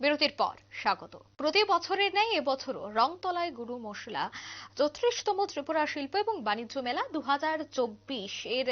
বিরতির পর স্বাগত। প্রতি বছরের ন্যায় এবছরও রংতলায় গুরু মশলা, চৌত্রিশতম ত্রিপুরা শিল্প এবং বাণিজ্য মেলা দু হাজার চব্বিশ এর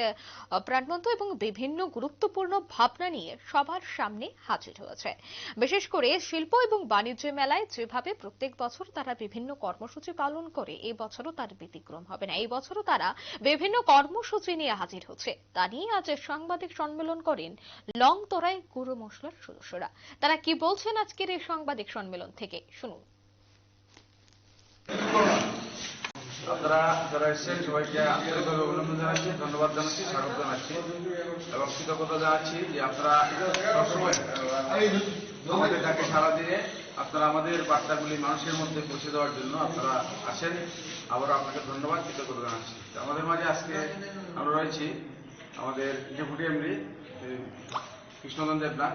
প্রাণবন্ত এবং বিভিন্ন গুরুত্বপূর্ণ ভাবনা নিয়ে সবার সামনে হাজির হয়েছে। বিশেষ করে শিল্প এবং বাণিজ্য মেলায় যেভাবে প্রত্যেক বছর তারা বিভিন্ন কর্মসূচি পালন করে এই বছরও তার ব্যতিক্রম হবে না। এই বছরও তারা বিভিন্ন কর্মসূচি নিয়ে হাজির হচ্ছে। তা নিয়ে আজ সাংবাদিক সম্মেলন করেন লংতরায় গুরু মশলার সদস্যরা। তারা কি বলছেন আজকের এই সাংবাদিক সম্মেলন থেকে। শুনুন। আপনারা যারা সবাইকে আন্তরিকভাবে অভিনন্দন জানাচ্ছি, ধন্যবাদ জানাচ্ছি, স্বাগত জানাচ্ছি এবং কৃতজ্ঞতা জানাচ্ছি যে আপনারা সবসময় আমাদের সারা দিয়ে আপনারা আমাদের বার্তাগুলি মানুষের মধ্যে পৌঁছে দেওয়ার জন্য আপনারা আসেন। আবারও আপনাকে ধন্যবাদ, কৃতজ্ঞতা জানাচ্ছি। আমাদের মাঝে আজকে আমরা রয়েছি আমাদের ডেপুটি এমডি কৃষ্ণগঞ্জ দেবনাথ।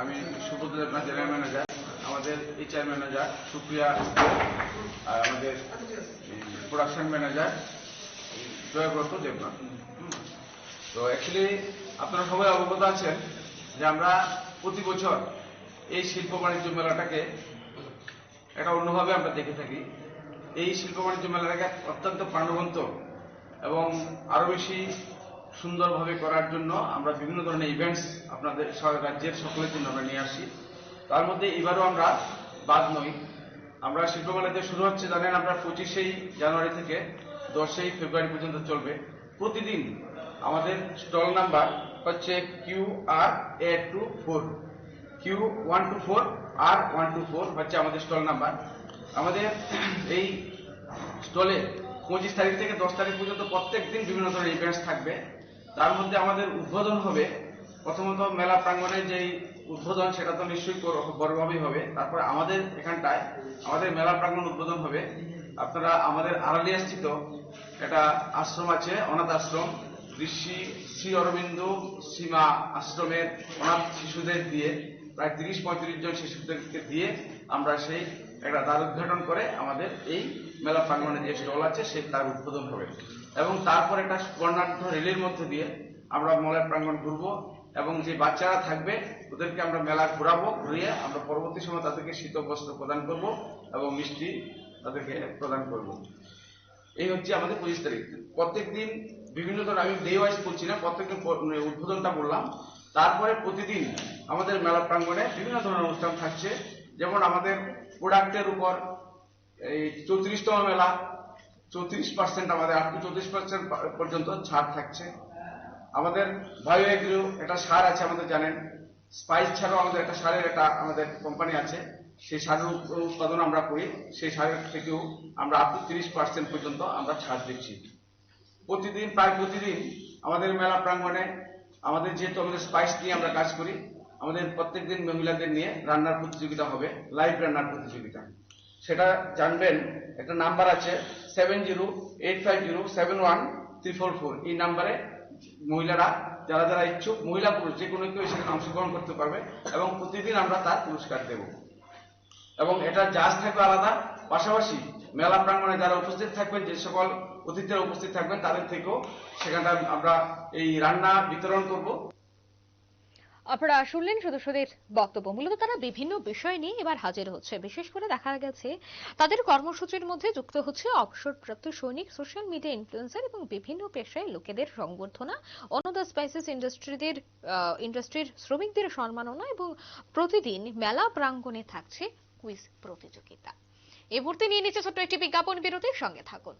আমি সুব্রত দেবনাথ জেনারেল ম্যানেজার আমাদের এইচআর ম্যানেজার সুপ্রিয়া, আর আমাদের production manager Joybrata Debnath hmm. তো অ্যাকচুয়ালি আপনারা সবাই অবগত আছেন যে আমরা প্রতি বছর এই শিল্প বাণিজ্য মেলাটাকে এটা অন্যভাবে আমরা দেখে থাকি এই শিল্প বাণিজ্য মেলাটাকে অত্যন্ত প্রাণবন্ত এবং আরও বেশি সুন্দরভাবে করার জন্য আমরা বিভিন্ন ধরনের ইভেন্টস আপনাদের রাজ্যের সকলের জন্য আমরা নিয়ে আসি। তার মধ্যে এবারও আমরা বাদ নই। আমরা শিল্পকলাতে শুরু হচ্ছে, জানেন আমরা পঁচিশেই জানুয়ারি থেকে দশই ফেব্রুয়ারি পর্যন্ত চলবে। প্রতিদিন আমাদের স্টল নাম্বার হচ্ছে Q R A two four Q one two four R one two four হচ্ছে আমাদের স্টল নাম্বার আমাদের এই স্টলে পঁচিশ তারিখ থেকে দশ তারিখ পর্যন্ত প্রত্যেক দিন বিভিন্ন ধরনের ইভেন্টস থাকবে। তার মধ্যে আমাদের উদ্বোধন হবে। প্রথমত মেলা প্রাঙ্গণে যেই উদ্বোধন, সেটা তো নিশ্চয়ই বড়- বড়ভাবেই হবে। তারপরে আমাদের এখানটায় আমাদের মেলা প্রাঙ্গণ উদ্বোধন হবে। আপনারা আমাদের আড়ালিয়া স্থিত একটা আশ্রম আছে, অনাথ আশ্রম। ঋষি শ্রী অরবিন্দ সীমা আশ্রমের অনাথ শিশুদের দিয়ে, প্রায় তিরিশ পঁয়ত্রিশ জন শিশুদেরকে দিয়ে আমরা সেই একটা দ্বার উদ্ঘাটন করে আমাদের এই মেলা প্রাঙ্গণে যে স্টল আছে, সে তার উদ্বোধন হবে। এবং তারপর একটা বর্ণাঢ্য রেলির মধ্যে দিয়ে আমরা মেলা প্রাঙ্গণ ঘুরবো এবং যে বাচ্চারা থাকবে, ওদেরকে আমরা মেলা ঘুরাবো, ঘুরিয়ে আমরা পরবর্তী সময় তাদেরকে শীত বস্ত্র প্রদান করব এবং মিষ্টি তাদেরকে প্রদান করব। এই হচ্ছে আমাদের পঁচিশ তারিখ। প্রত্যেকদিন বিভিন্ন ধরনের, আমি ডে ওয়াইজ করছি না, প্রত্যেকদিন মানে উদ্বোধনটা বললাম তারপরে প্রতিদিন আমাদের মেলা প্রাঙ্গণে বিভিন্ন ধরনের অনুষ্ঠান থাকছে। যেমন আমাদের প্রোডাক্টের উপর এই চৌত্রিশতম মেলা চৌত্রিশ পার্সেন্ট আমাদের আপ টু চৌত্রিশ পার্সেন্ট পর্যন্ত ছাড় থাকছে। আমাদের বায়ো এগ্রো একটা সার আছে আমাদের জানেন। স্পাইস ছাড়াও আমাদের একটা সারের একটা আমাদের কোম্পানি আছে। সেই সারের উৎপাদন আমরা করি। সেই সারের থেকেও আমরা আপ টু তিরিশ পার্সেন্ট পর্যন্ত আমরা ছাড় দিচ্ছি। প্রতিদিন, প্রায় প্রতিদিন আমাদের মেলা প্রাঙ্গণে আমাদের যেহেতু আমাদের স্পাইস নিয়ে আমরা কাজ করি, আমাদের প্রত্যেকদিন মহিলাদের নিয়ে রান্নার প্রতিযোগিতা হবে লাইভ রান্নার প্রতিযোগিতা। সেটা জানবেন। একটা নাম্বার আছে seven zero eight five zero seven one three four four. এই নাম্বারে মহিলারা, যারা যারা ইচ্ছুক, মহিলা পুরুষ, যে কোনো কেউ সেখানে অংশগ্রহণ করতে পারবে এবং প্রতিদিন আমরা তার পুরস্কার দেব। এবং এটা জাজ থাকবে আলাদা। পাশাপাশি মেলা প্রাঙ্গণে যারা উপস্থিত থাকবেন, যে সকল অতিথিরা উপস্থিত থাকবেন, তাদের থেকেও সেখানটা আমরা এই রান্না বিতরণ করব। আপনারা শুনলেন সদস্যদের বক্তব্য। মূলত তারা বিভিন্ন বিষয় নিয়ে এবার হাজির হচ্ছে। বিশেষ করে দেখা গেছে, তাদের কর্মসূচির মধ্যে যুক্ত হচ্ছে অবসরপ্রাপ্ত সৈনিক সোশ্যাল মিডিয়া ইনফ্লুয়েন্সার এবং বিভিন্ন পেশায় লোকেদের সংবর্ধনা অন্যদা স্পাইসেস ইন্ডাস্ট্রিদের ইন্ডাস্ট্রির শ্রমিকদের সম্মাননা এবং প্রতিদিন মেলা প্রাঙ্গণে থাকছে কুইজ প্রতিযোগিতা। এ মুহূর্তে নিয়ে নিচ্ছে ছোট্ট একটি বিজ্ঞাপন বিরতির সঙ্গে থাকুন।